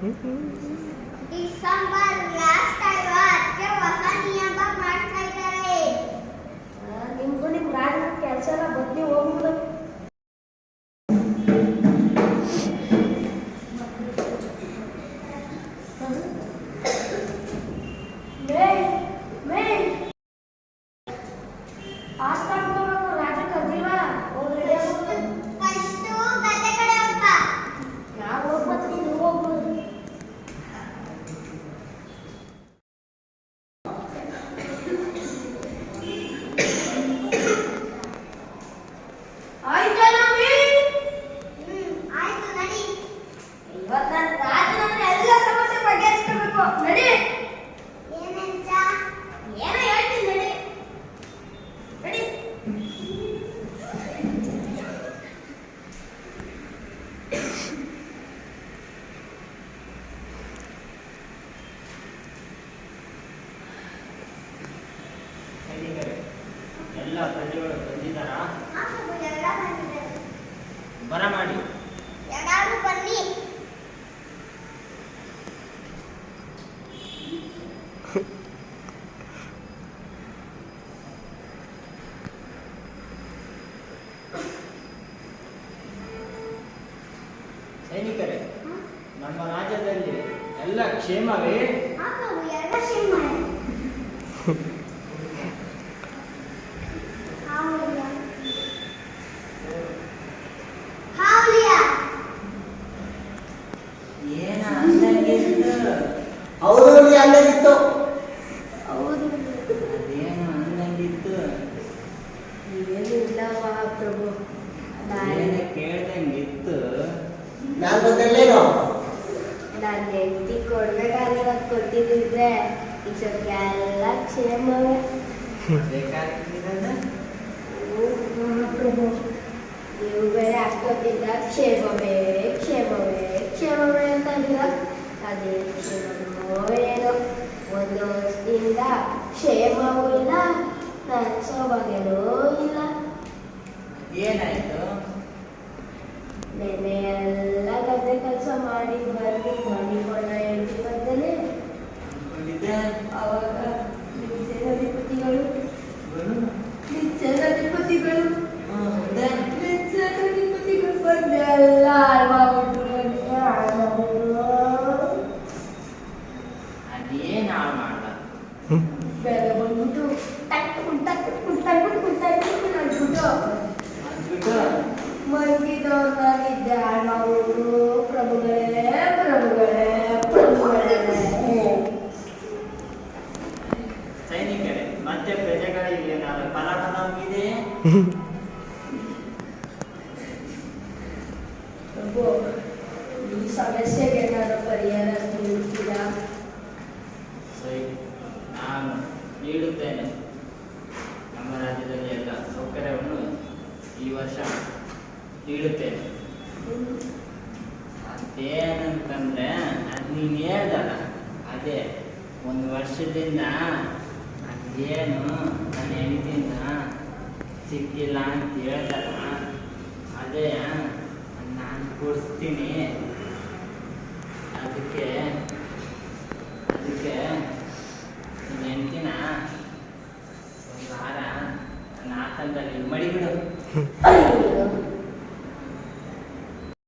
Mm-hmm. December ఆస్థానంలో ಎಲ್ಲ ಬಂದಿದ್ದಾರಾ? ಬರ ಮಾಡಿ ಎಲ್ಲರೂ ಬನ್ನಿ. ಸೈನಿಕರೇ ನಮ್ಮ ರಾಜ್ಯದಲ್ಲಿ ಎಲ್ಲ ಕ್ಷೇಮವೇ? ಹಾಕು ನಾನು ಗೊತ್ತಿಲ್ಲೇನು ನಾನು ಹೆಂಡತಿ ಕೊಡ್ಬೇಕಾದ್ರೆ ಕೊಟ್ಟಿದ್ದಿದ್ರೆ ಈ ಸ್ವಲ್ಪ ಎಲ್ಲ ಕ್ಷೇಮವೇ ಬೇಕಾಗಿರೋದು ಓ ಮಹಾಪ್ರಭು ನೀವು ಬೇರೆ ಅಷ್ಟೊತ್ತಿಂದ ಕ್ಷೇಮವೇ ಕ್ಷೇಮವೇ ಕ್ಷೇಮವೇ ಅಂತ ಇದ್ದೀರ ಅದೇ ಕ್ಷೇಮವೋ ಏನೋ ಒಂದು ವರ್ಷದಿಂದ ಕ್ಷೇಮವೂ ಇಲ್ಲ ನನ್ನ ಸೌಭಾಗ್ಯನೂ ಇಲ್ಲ ಏನಾಯ್ತು ನೆನೆ ಎಲ್ಲ ಗದ್ದೆ ಕೆಲಸ ಮಾಡಿ ಮಾಡಿಕೊಂಡ ಬಂದನೆ ಅನ್ಕೊಂಡಿದ್ದೆ ಅವಾಗ ನಿಮ್ಮ ಸೇನಾಧಿಪತಿಗಳು ನಿಮ್ಮ ಸೇನಾಧಿಪತಿಗಳು? ನಿಮ್ಮ ಸೇನಾಧಿಪತಿಗಳು ಬಂದೆಲ್ಲ ಹಾಳ್ಮಾಡ್ಬಿಟ್ರು. ಅದೇನ್ ಹಾಳು ಮಾಡ್ದ ಬೇಗ ಬಂದ್ಬಿಟ್ಟು ಟಕ್ ಕುಂಟ ಕುಂಟ ಕುಂಟ ಅಂದ್ಬಿಟ್ಟು ಅಂದ್ಬಿಟ್ಟು ಮಲಗಿದವ್ರನ್ನಾಗಿದ್ದೆ ಹಾಳ್ಮಾಡ್ಬಿಟ್ರು ಪ್ರಭುಗಳೇ ಈ ಸಮಸ್ಯೆಗೆ ಏನಾದ್ರು ಪರಿಹಾರ ನೀಡ್ತೀರಾ ಸರಿ ನಾನು ನೀಡುತ್ತೇನೆ ನಮ್ಮ ರಾಜ್ಯದಲ್ಲಿ ಎಲ್ಲ ಸೌಕರ್ಯವನ್ನು ಈ ವರ್ಷ ನೀಡುತ್ತೇನೆ ಅದೇನಂತಂದ್ರೆ ಅದು ನೀನು ಹೇಳ್ದಲ್ಲ ಅದೇ ಒಂದು ವರ್ಷದಿಂದ ಅದೇನು ನನ್ನ ಹೆಂಡತಿನ ಸಿಕ್ಕಿಲ್ಲ ಅಂತ ಹೇಳ್ತಾರ ಅದೇ ನಾನು ಕೊಡಿಸ್ತೀನಿ. ಅದಕ್ಕೆ ಅದಕ್ಕೆ ಹೆಂಡ್ತಿನ ಒಂದು ವಾರ ಆತಂಕದಲ್ಲಿ ಮಡಿಬಿಡು.